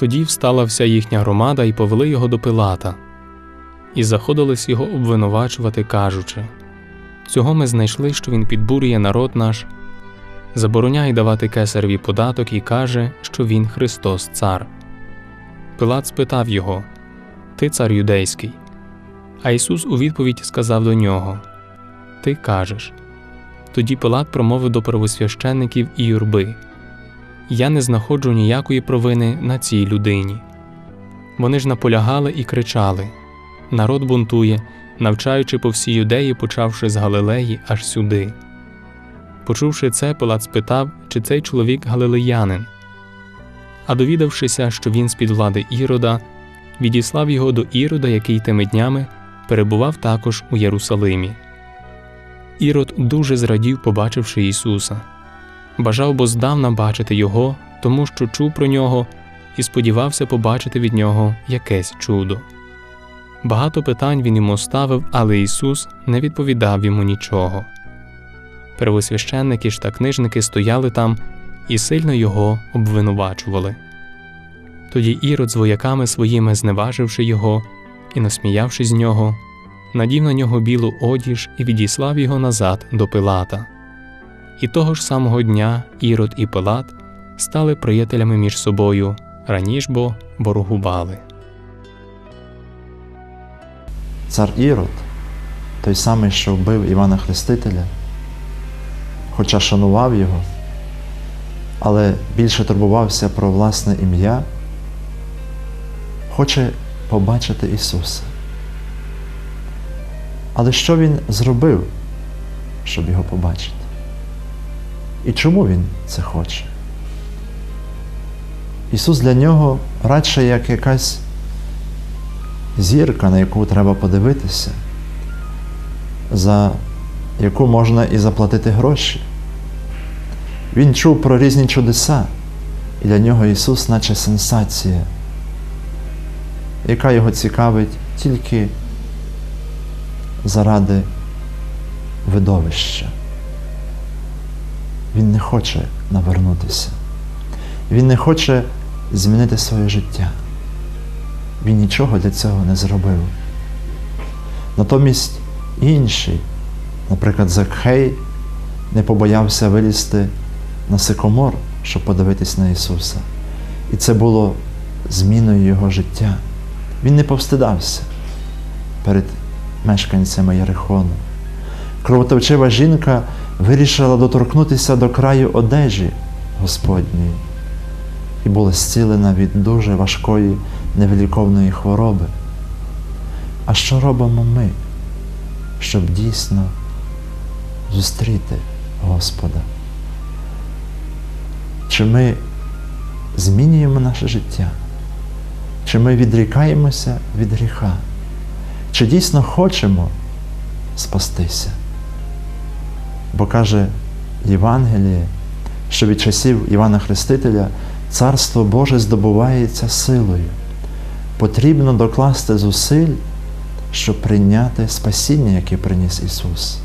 Тоді встала вся їхня громада і повели його до Пилата, і заходились його обвинувачувати, кажучи Цього ми знайшли, що він підбурює народ наш, забороняє давати кесареві податок і каже, що він Христос Цар. Пилат спитав його Ти цар юдейський. А Ісус у відповідь сказав до нього Ти кажеш. Тоді Пилат промовив до первосвященників і юрби Я не знаходжу ніякої провини на цій людині. Вони ж наполягали і кричали Народ бунтує, навчаючи по всій юдеї, почавши з Галилеї аж сюди. Почувши це, Пилат спитав, чи цей чоловік галилеянин. А довідавшися, що він з-під влади Ірода, відіслав його до Ірода, який тими днями перебував також у Єрусалимі. Ірод дуже зрадів, побачивши Ісуса. Бажав бо здавна бачити Його, тому що чув про нього і сподівався побачити від нього якесь чудо. Багато питань він йому ставив, але Ісус не відповідав йому нічого. Первосвященники ж та книжники стояли там і сильно його обвинувачували. Тоді Ірод з вояками своїми зневаживши його і насміявшись з нього, надів на нього білу одіж і відіслав його назад до Пилата. І того ж самого дня Ірод і Пилат стали приятелями між собою, раніш бо ворогували. Цар Ірод, той самий, що вбив Івана Хрестителя, хоча шанував його, але більше турбувався про власне ім'я, хоче побачити Ісуса. Але що Він зробив, щоб його побачити? І чому Він це хоче? Ісус для нього радше як якась зірка, на яку треба подивитися, за яку можна і заплатити гроші. Він чув про різні чудеса, і для нього Ісус, наче сенсація, яка його цікавить тільки заради видовища. Він не хоче навернутися. Він не хоче змінити своє життя. Він нічого для цього не зробив. Натомість інший, наприклад, Закхей, не побоявся вилізти на сикомор, щоб подивитись на Ісуса. І це було зміною Його життя. Він не повстидався перед мешканцями Єрихону. Кровоточива жінка вирішила доторкнутися до краю одежі Господньої і була зцілена від дуже важкої невиліковної хвороби. А що робимо ми, щоб дійсно зустріти Господа? Чи ми змінюємо наше життя? Чи ми відрікаємося від гріха? Чи дійсно хочемо спастися? Бо каже Євангеліє, що від часів Івана Хрестителя Царство Боже здобувається силою. Потрібно докласти зусиль, щоб прийняти спасіння, яке приніс Ісус.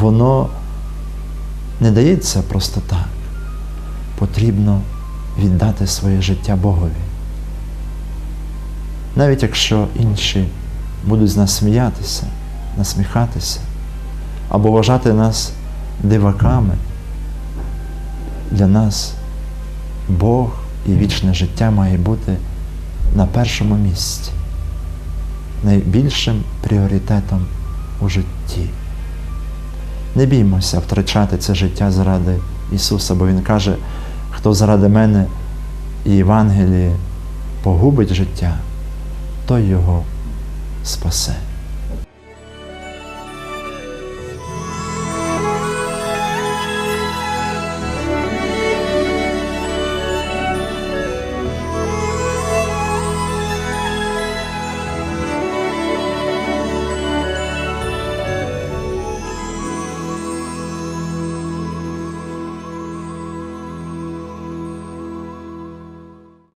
Воно не дається просто так. Потрібно віддати своє життя Богові. Навіть якщо інші будуть з нас сміятися, насміхатися або вважати нас диваками, для нас Бог і вічне життя має бути на першому місці, найбільшим пріоритетом у житті. Не біймося втрачати це життя заради Ісуса, бо Він каже, хто заради мене і Євангеліє погубить життя, той його спасе.